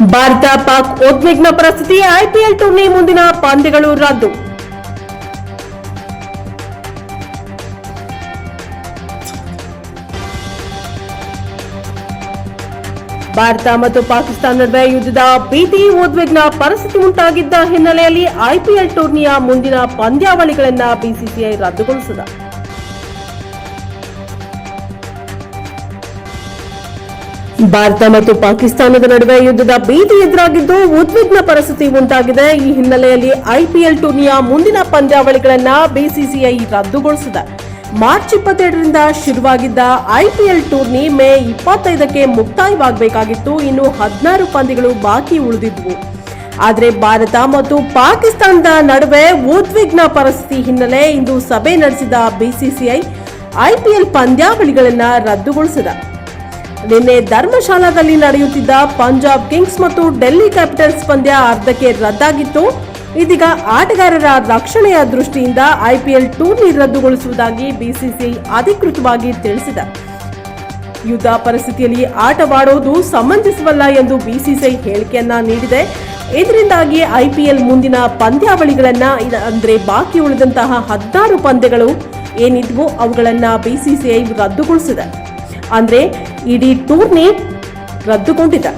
ಭಾರತ ಪಾಕ್ ಉದ್ವಿಗ್ನ ಪರಿಸ್ಥಿತಿ IPL tourney ಮುಂದಿನ ಪಂದ್ಯಗಳು ರದ್ದು. ಭಾರತ ಮತ್ತು ಪಾಕಿಸ್ತಾನ ನಡುವೆ ಯುದ್ಧದ ಭೀತಿ ಉದ್ವಿಗ್ನ ಪರಿಸ್ಥಿತಿ ಉಂಟಾಗಿದ್ದ ಹಿನ್ನೆಲೆಯಲ್ಲಿ ಐಪಿಎಲ್ ಟೂರ್ನಿಯ ಮುಂದಿನ ಪಂದ್ಯಾವಳಿಗಳನ್ನು ಬಿಸಿಸಿಐ ರದ್ದುಗೊಳಿಸಿದೆ. ಭಾರತ ಮತ್ತು ಪಾಕಿಸ್ತಾನದ ನಡುವೆ ಯುದ್ಧದ ಭೀತಿ ಎದುರಾಗಿದ್ದು ಉದ್ವಿಗ್ನ ಪರಿಸ್ಥಿತಿ ಉಂಟಾಗಿದೆ. ಈ ಹಿನ್ನೆಲೆಯಲ್ಲಿ ಐಪಿಎಲ್ ಟೂರ್ನಿಯ ಮುಂದಿನ ಪಂದ್ಯಾವಳಿಗಳನ್ನ ಬಿಸಿಸಿಐ ರದ್ದುಗೊಳಿಸಿದೆ. ಮಾರ್ಚ್ ಇಪ್ಪತ್ತೆರಡರಿಂದ ಶುರುವಾಗಿದ್ದ ಐಪಿಎಲ್ ಟೂರ್ನಿ ಮೇ ಇಪ್ಪತ್ತೈದಕ್ಕೆ ಮುಕ್ತಾಯವಾಗಬೇಕಾಗಿತ್ತು. ಇನ್ನು ಹದಿನಾರು ಪಂದ್ಯಗಳು ಬಾಕಿ ಉಳಿದಿದ್ವು ಆದರೆ ಭಾರತ ಮತ್ತು ಪಾಕಿಸ್ತಾನದ ನಡುವೆ ಉದ್ವಿಗ್ನ ಪರಿಸ್ಥಿತಿ ಹಿನ್ನೆಲೆ ಇಂದು ಸಭೆ ನಡೆಸಿದ ಬಿಸಿಸಿಐ ಐಪಿಎಲ್ ಪಂದ್ಯಾವಳಿಗಳನ್ನು ರದ್ದುಗೊಳಿಸಿದೆ. ನಿನ್ನೆ ಧರ್ಮಶಾಲಾದಲ್ಲಿ ನಡೆಯುತ್ತಿದ್ದ ಪಂಜಾಬ್ ಕಿಂಗ್ಸ್ ಮತ್ತು ಡೆಲ್ಲಿ ಕ್ಯಾಪಿಟಲ್ಸ್ ಪಂದ್ಯ ಅರ್ಧಕ್ಕೆ ರದ್ದಾಗಿತ್ತು. ಇದೀಗ ಆಟಗಾರರ ರಕ್ಷಣೆಯ ದೃಷ್ಟಿಯಿಂದ ಐಪಿಎಲ್ ಟೂರ್ನಿ ರದ್ದುಗೊಳಿಸುವುದಾಗಿ ಬಿಸಿಸಿಐ ಅಧಿಕೃತವಾಗಿ ತಿಳಿಸಿದೆ. ಯುದ್ಧ ಪರಿಸ್ಥಿತಿಯಲ್ಲಿ ಆಟವಾಡೋದು ಸಮಂಜಸವಲ್ಲ ಎಂದು ಬಿಸಿಸಿಐ ಹೇಳಿಕೆಯನ್ನ ನೀಡಿದೆ. ಇದರಿಂದಾಗಿ ಐಪಿಎಲ್ ಮುಂದಿನ ಪಂದ್ಯಾವಳಿಗಳನ್ನ ಅಂದರೆ ಅಂದ್ರೆ ಬಾಕಿ ಉಳಿದಂತಹ ಹದಿನಾರು ಪಂದ್ಯಗಳು ಏನಿದ್ವು ಅವುಗಳನ್ನ ಬಿಸಿಸಿಐ ರದ್ದುಗೊಳಿಸಿದೆ. ಅಂದ್ರೆ ಇಡೀ ಟೂರ್ನಿ ರದ್ದುಗೊಂಡಿದೆ.